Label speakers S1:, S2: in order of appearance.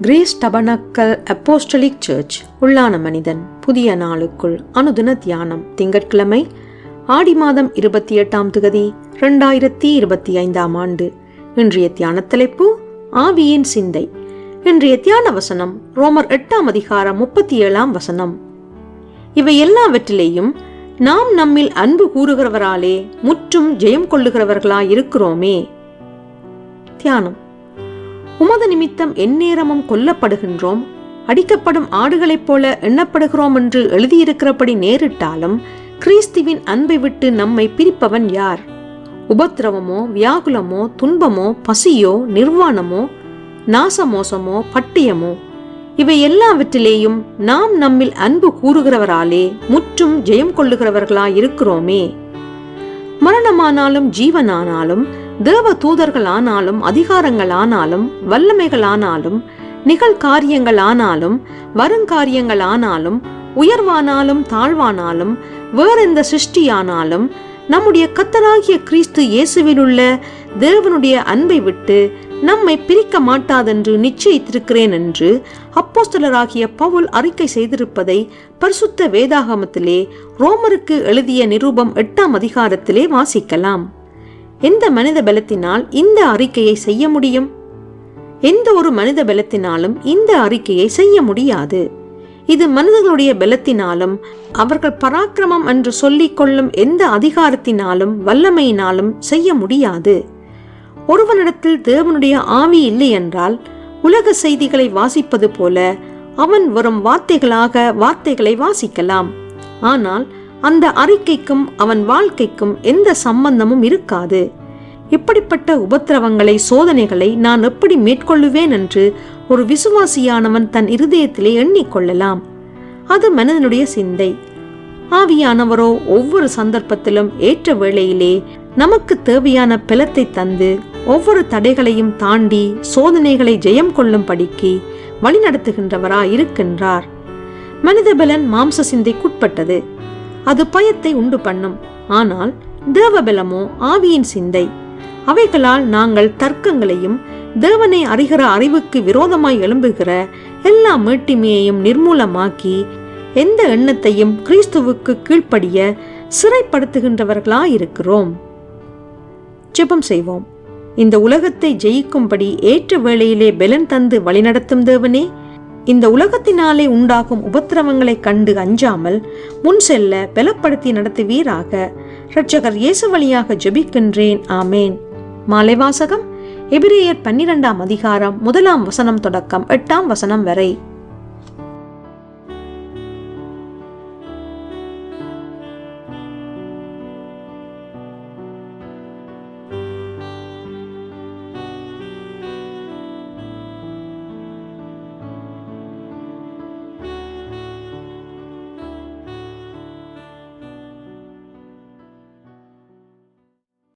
S1: Grace tabernacle apostolic search உள்ளான மனிதன் புதிய நாளுக்குள் அனுதின தியானம் திங்கட்கிழமை ஆடி மாதம் இருபத்தி எட்டாம் தொகுதி ரெண்டாயிரத்தி இருபத்தி ஐந்தாம் ஆண்டு. இன்றைய தியான தலைப்பு ஆவியின் சிந்தை. இன்றைய தியான வசனம் ரோமர் எட்டாம் அதிகாரம் முப்பத்தி ஏழாம் வசனம். இவை எல்லாவற்றிலேயும் நாம் நம்மில் அன்பு கூறுகிறவராலே முற்றும் ஜெயம் கொள்ளுகிறவர்களாய் இருக்கிறோமே தியானம். உமது நிமித்தம் எந்நேரமும் கொல்லப்படுகின்றோம். அடிக்கப்படும் ஆடுகளைப் போல எண்ணப்படுகிறோம் என்று எழுதியிருக்கிறபடி நேரிட்டாலும் கிறிஸ்துவின் அன்பை விட்டு நம்மை பிரிப்பவன் யார்? உபத்திரவமோ வியாகுலமோ துன்பமோ பசியோ நிர்வாணமோ நாசமோசமோ பட்டியமோ இவை எல்லாவற்றிலேயும் நாம் நம்மில் அன்பு கூறுகிறவராலே முற்றும் ஜெயம் கொள்ளுகிறவர்களாய் இருக்கிறோமே மரணமானாலும் ஜீவனானாலும் தேவ தூதர்களானாலும் அதிகாரங்களானாலும் வல்லமைகளானாலும் நிகழ்காரியங்களானாலும் வருங்காரியங்களானாலும் உயர்வானாலும் தாழ்வானாலும் வேறெந்த சிருஷ்டியானாலும் நம்முடைய கத்தராகிய கிறிஸ்து இயேசுவிலுள்ள தேவனுடைய அன்பை விட்டு நம்மை பிரிக்க மாட்டாதென்று நிச்சயித்திருக்கிறேன் என்று அப்போஸ்தலராகிய பவுல் அறிக்கை செய்திருப்பதை பரிசுத்த வேதாகமத்திலே ரோமருக்கு எழுதிய நிரூபம் எட்டாம் அதிகாரத்திலே வாசிக்கலாம். எந்த மனித பலத்தினால் இந்த அறிக்கையை செய்ய முடியும்? எந்த ஒரு மனித பலத்தினாலும் இந்த அறிக்கையை செய்ய முடியாது. இது மனிதர்களுடைய பலத்தினாலும் அவர்கள் பராக்கிரமம் என்று சொல்லிக் கொள்ளும் எந்த அதிகாரத்தினாலும் வல்லமையினாலும் செய்ய முடியாது. ஒருவனிடத்தில் தேவனுடைய ஆவி இல்லை என்றால் உலக செய்திகளை வாசிப்பது போல அவன் வரும் வார்த்தைகளாக வார்த்தைகளை வாசிக்கலாம். ஆனால் அந்த அறிக்கைக்கும் அவன் வாழ்க்கைக்கும் எந்த சம்பந்தமும் இருக்காது. இப்படிப்பட்ட உபத்திரவங்களை சோதனைகளை நான் எப்படி மேற்கொள்ளுவேன் என்று ஒரு விசுவாசியானவன் தன் இருதயத்திலே எண்ணிக்கொள்ளலாம் அது மனிதனுடைய சிந்தை. ஆவியானவரோ ஒவ்வொரு சந்தர்ப்பத்திலும் ஏற்ற வேளையிலே நமக்கு தேவையான பிளத்தை தந்து ஒவ்வொரு தடைகளையும் தாண்டி சோதனைகளை ஜெயம் கொள்ளும் படிக்கு வழிநடத்துகின்றவரா இருக்கின்றார் மனிதபலன் மாம்ச சிந்தைக்குட்பட்டது. அது பயத்தை உண்டு பண்ணும். ஆனால் தேவபலமோ ஆவியின் சிந்தை? அவைகளால் நாங்கள் தர்க்கங்களையும் தேவனை அறிகிற அறிவுக்கு விரோதமாய் எழும்புகிற எல்லா மேட்டிமையையும் நிர்மூலமாக்கி எந்த எண்ணத்தையும் கிறிஸ்துவுக்கு கீழ்ப்படிய சிறைப்படுத்துகின்றவர்களாயிருக்கிறோம். ஜெபம் செய்வோம். இந்த உலகத்தை ஜெயிக்கும்படி ஏற்ற வேளையிலே பெலன் தந்து வழிநடத்தும் தேவனே இந்த உலகத்தினாலே உண்டாகும் உபத்திரவங்களை கண்டு அஞ்சாமல் முன் செல்ல பலப்படுத்தி நடத்துவீராக. இரட்சகர் இயேசு வழியாக ஜெபிக்கின்றேன். ஆமேன். மாலை வாசகம். எபிரேயர் பன்னிரெண்டாம் அதிகாரம் முதலாம் வசனம் தொடக்கம் எட்டாம் வசனம் வரை.